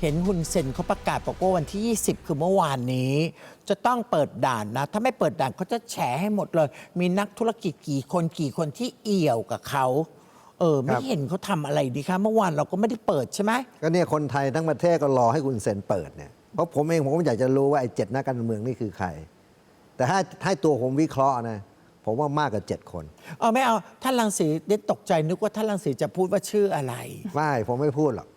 เห็นฮุนเซนเขาประกาศบอกว่าวันที่ 20 คือเมื่อวานนี้ จะต้องเปิดด่านนะ ถ้าไม่เปิดด่านเขาจะแฉให้หมดเลย มีนักธุรกิจกี่คนกี่คนที่เอี่ยวกับเขาเออ ไม่ครับเห็นเขาทำอะไรดีคะเมื่อวานเราก็ไม่ได้เปิดใช่ไหมก็เนี่ยคนไทยทั้งประเทศก็รอให้คุณเซนเปิดเนี่ยเพราะผมเองผมก็อยากจะรู้ว่าไอ้เจ็ดนักการเมืองนี่คือใคร แต่ถ้าให้ตัวผมวิเคราะห์นะผมว่ามากกว่าเจ็ดคนเออไม่เอาท่านรังสีเด็ดตกใจนึกว่าท่านรังสีจะพูดว่าชื่ออะไรไม่ผมไม่พูดหรอก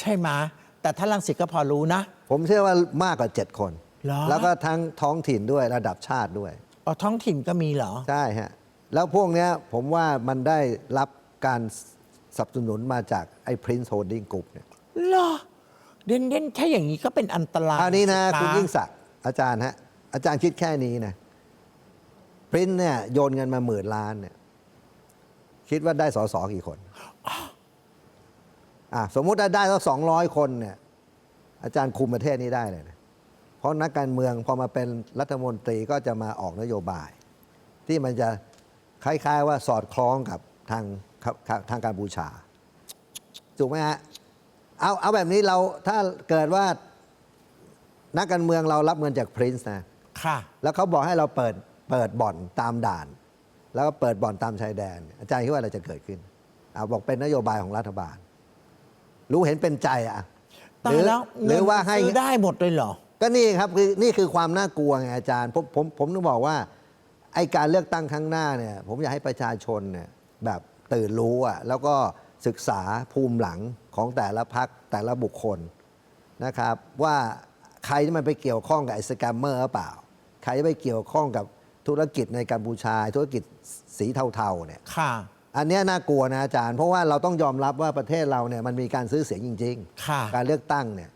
ใช่ไหมะ แต่ท่านรังสีก็พอรู้นะ ผมเชื่อว่ามากกว่าเจ็ดคน เหรอ แล้วก็ทั้งท้องถิ่นด้วยระดับชาติด้วย อ๋อท้องถิ่นก็มีเหรอ ใช่ฮะ แล้วพวกเนี้ยผมว่ามันได้รับการสนับสนุนมาจากไอ้ Prince Holding Group เนี่ยเหรอ เด่นเด่นๆถ้าอย่างนี้ก็เป็นอันตรายอันนี้นะสิคุณยิ่งศักดิ์อาจารย์ฮะ อาจารย์คิดแค่นี้นะ Prince เนี่ยโยนเงินมาหมื่นล้านเนี่ยคิดว่าได้สอสอกี่คน อะสมมุติถ้าได้สักสองร้อยคนเนี่ยอาจารย์คุมประเทศนี้ได้เลยนะเพราะนักการเมืองพอมาเป็นรัฐมนตรีก็จะมาออกนโยบาย ที่มันจะคล้ายๆว่าสอดคล้องกับทางทางการบูชาถูกไหมฮะเอาเอาแบบนี้เราถ้าเกิดว่านักการเมืองเรารับเงินจากพรินซ์นะค่ะ แล้วเขาบอกให้เราเปิดเปิดบ่อนตามด่าน แล้วก็เปิดบ่อนตามชายแดน อาจารย์คิดว่าอะไรจะเกิดขึ้นเอาบอกเป็นนโยบายของรัฐบาล รู้เห็นเป็นใจอะตายแล้วหรือว่าให้ซื้อได้หมดเลยเหรอ ก็นี่ครับคือนี่คือความน่ากลัวไงอาจารย์ ผมผมผมต้องบอกว่าไอการเลือกตั้งครั้งหน้าเนี่ย ผมอยากให้ประชาชนเนี่ยแบบตื่นรู้อะแล้วก็ศึกษาภูมิหลังของแต่ละพักแต่ละบุคคลนะครับ ว่าใครที่มันไปเกี่ยวข้องกับไอ้สแกมเมอร์หรือเปล่า ใครที่ไปเกี่ยวข้องกับธุรกิจในกัมพูชาธุรกิจสีเทาๆเนี่ยค่ะ อันเนี้ยน่ากลัวนะอาจารย์ เพราะว่าเราต้องยอมรับว่าประเทศเราเนี่ยมันมีการซื้อเสียงจริง ค่ะการเลือกตั้งเนี่ย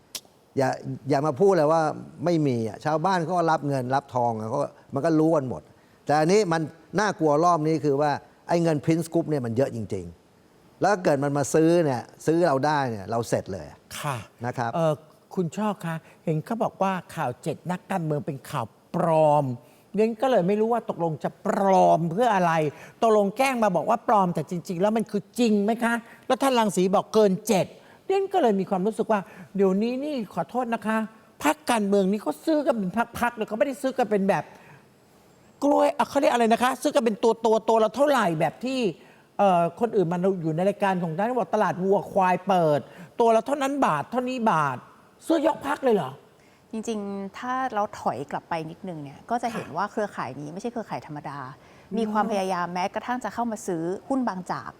อย่าอย่ามาพูดเลยว่าไม่มีอะชาวบ้านเขาก็รับเงินรับทองอะเขาก็มันก็รู้กันหมด แต่อันนี้มันน่ากลัวรอบนี้คือว่าไอ้เงิน Prince Group เนี่ยมันเยอะจริง ๆ แล้วเกิดมันมาซื้อเนี่ยซื้อเราได้เนี่ยเราเสร็จเลย ค่ะนะครับ เออคุณชอบคะเห็นเขาบอกว่าข่าวเจ็ดนักการเมืองเป็นข่าวปลอม เน้นก็เลยไม่รู้ว่าตกลงจะปลอมเพื่ออะไร ตกลงแกล้งมาบอกว่าปลอมแต่จริง ๆ แล้วมันคือจริงไหมคะ แล้วท่านรังสีบอกเกินเจ็ดเน้นก็เลยมีความรู้สึกว่า เดี๋ยวนี้นี่ขอโทษนะคะพักการเมืองนี่เขาซื้อกันเป็นพักๆเลยเขาไม่ได้ซื้อกันเป็นแบบ กล้วยอะเขาเรียกอะไรนะคะ ซื้อกันเป็นตัวตัวตัวละเท่าไหร่แบบที่เอ่อคนอื่นมันอยู่ในรายการของท่านบอกตลาดวัวควายเปิด ตัวละเท่านั้นบาทเท่านี้บาท ซื้อยกพักเลยเหรอ จริงๆ ถ้าเราถอยกลับไปนิดนึงเนี่ยก็จะเห็นว่าเครือข่ายนี้ไม่ใช่เครือข่ายธรรมดา มีความพยายามแม้กระทั่งจะเข้ามาซื้อหุ้นบางจาก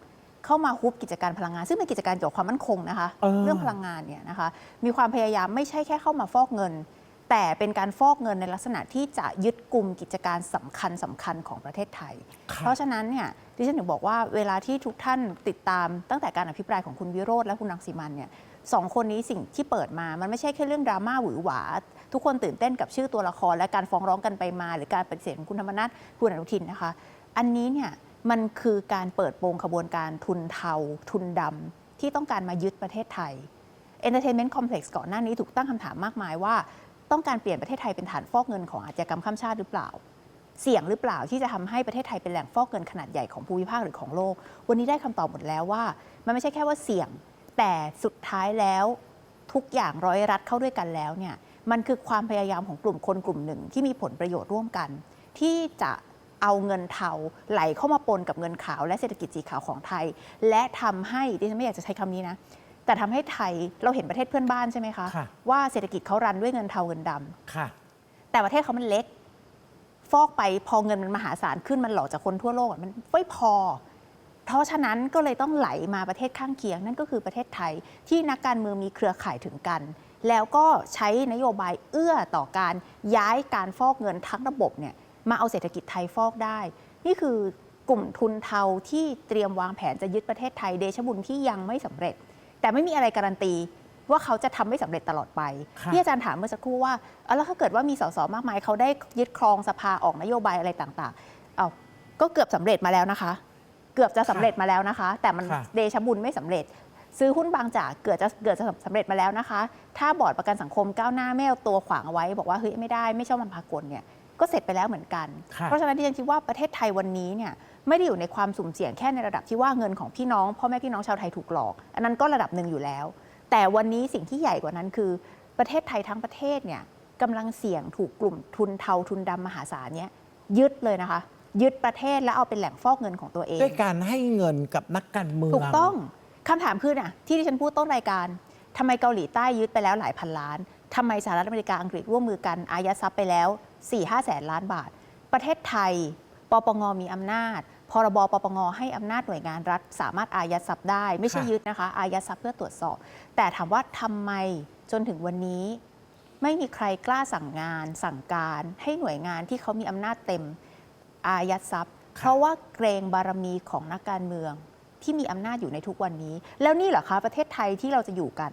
เข้ามาฮุบกิจการพลังงาน ซึ่งเป็นกิจการเกี่ยวกับความมั่นคงนะคะ เออ เรื่องพลังงานเนี่ยนะคะ มีความพยายามไม่ใช่แค่เข้ามาฟอกเงิน แต่เป็นการฟอกเงินในลักษณะที่จะยึดกลุ่มกิจการสำคัญสำคัญของประเทศไทยค่ะเพราะฉะนั้นเนี่ยดิฉันถึงบอกว่าเวลาที่ทุกท่านติดตามตั้งแต่การอภิปรายของคุณวิโรธและคุณรังสีมันเนี่ย สองคนนี้สิ่งที่เปิดมา มันไม่ใช่แค่เรื่องดราม่าหวือหวา ทุกคนตื่นเต้นกับชื่อตัวละคร และการฟ้องร้องกันไปมา หรือการปฏิเสธของคุณธรรมนัฐคุณอนุทินนะคะ อันนี้เนี่ยมันคือการเปิดโปงขบวนการทุนเทา ทุนดำที่ต้องการมายึดประเทศไทย Entertainment Complex ก่อนหน้านี้ถูกตั้งคำถามมากมายว่า ต้องการเปลี่ยนประเทศไทยเป็นฐานฟอกเงินของอาชญากรรมข้ามชาติหรือเปล่า เสี่ยงหรือเปล่าที่จะทำให้ประเทศไทยเป็นแหล่งฟอกเงินขนาดใหญ่ของภูมิภาคหรือของโลก วันนี้ได้คำตอบหมดแล้วว่า มันไม่ใช่แค่ว่าเสี่ยง แต่สุดท้ายแล้วทุกอย่างร้อยรัดเข้าด้วยกันแล้วเนี่ยมันคือความพยายามของกลุ่มคนกลุ่มหนึ่ง ที่มีผลประโยชน์ร่วมกัน ที่จะเอาเงินเทาไหลเข้ามาปนกับเงินขาว และเศรษฐกิจสีขาวของไทย และทำให้ดิฉันไม่อยากจะใช้คำนี้นะแต่ทำให้ไทยเราเห็นประเทศเพื่อนบ้านใช่ไหมคะค่ะว่าเศรษฐกิจเขารันด้วยเงินเทาเงินดำค่ะ แต่ประเทศเขามันเล็ก ฟอกไปพอเงินมันมหาศาลขึ้นมันหลอกจากคนทั่วโลกอะมันไม่พอ เพราะฉะนั้นก็เลยต้องไหลมาประเทศข้างเคียง นั่นก็คือประเทศไทย ที่นักการเมืองมีเครือข่ายถึงกัน แล้วก็ใช้นโยบายเอื้อต่อการย้ายการฟอกเงินทั้งระบบเนี่ยมาเอาเศรษฐกิจไทยฟอกได้ นี่คือกลุ่มทุนเทาที่เตรียมวางแผนจะยึดประเทศไทยเดชบุญที่ยังไม่สำเร็จ แต่ไม่มีอะไรการันตีว่าเขาจะทำไม่สำเร็จตลอดไปค่ะที่อาจารย์ถามเมื่อสักครู่ว่าเอาแล้วถ้าเกิดว่ามีสสมากมายเขาได้ยึดครองสภาออกนโยบายอะไรต่างๆเอาก็เกือบสำเร็จมาแล้วนะคะ เกือบจะสำเร็จมาแล้วนะคะ แต่มันค่ะ เดชบุญไม่สำเร็จ ซื้อหุ้นบางจากเกือบจะเกือบจะสำเร็จมาแล้วนะคะ ถ้าบอร์ดประกันสังคมก้าวหน้าไม่เอาตัวขวางเอาไว้ บอกว่าเฮ้ยไม่ได้ไม่ชอบมันพากลเนี่ยก็เสร็จไปแล้วเหมือนกัน ค่ะ เพราะฉะนั้นที่ฉันคิดว่าประเทศไทยวันนี้เนี่ยไม่ได้อยู่ในความสุ่มเสี่ยงแค่ในระดับที่ว่าเงินของพี่น้องพ่อแม่พี่น้องชาวไทยถูกหลอก อันนั้นก็ระดับหนึ่งอยู่แล้ว แต่วันนี้สิ่งที่ใหญ่กว่านั้นคือ ประเทศไทยทั้งประเทศเนี่ยกำลังเสี่ยงถูกกลุ่มทุนเทาทุนดำมหาศาลเนี่ยยึดเลยนะคะ ยึดประเทศแล้วเอาเป็นแหล่งฟอกเงินของตัวเอง ด้วยการให้เงินกับนักการเมืองถูกต้องคำถามคือน่ะที่ที่ฉันพูดต้นรายการทำไมเกาหลีใต้ยึดไปแล้วหลายพันล้านทำไมสหรัฐอเมริกาอังกฤษร่วมมือกันอายัดทรัพย์ไปแล้ว4 5แสนล้านบาท ประเทศไทยปปงมีอำนาจพรบปปงให้อำนาจหน่วยงานรัฐ สามารถอายัดทรัพย์ได้ ไม่ใช่ค่ะยึดนะคะ อายัดทรัพย์เพื่อตรวจสอบ แต่ถามว่าทำไมจนถึงวันนี้ ไม่มีใครกล้าสั่งงาน สั่งการ ให้หน่วยงานที่เขามีอำนาจเต็ม อายัดทรัพย์ เพราะว่าเกรงบารมีของนักการเมืองที่มีอำนาจอยู่ในทุกวันนี้ แล้วนี่เหรอคะประเทศไทยที่เราจะอยู่กัน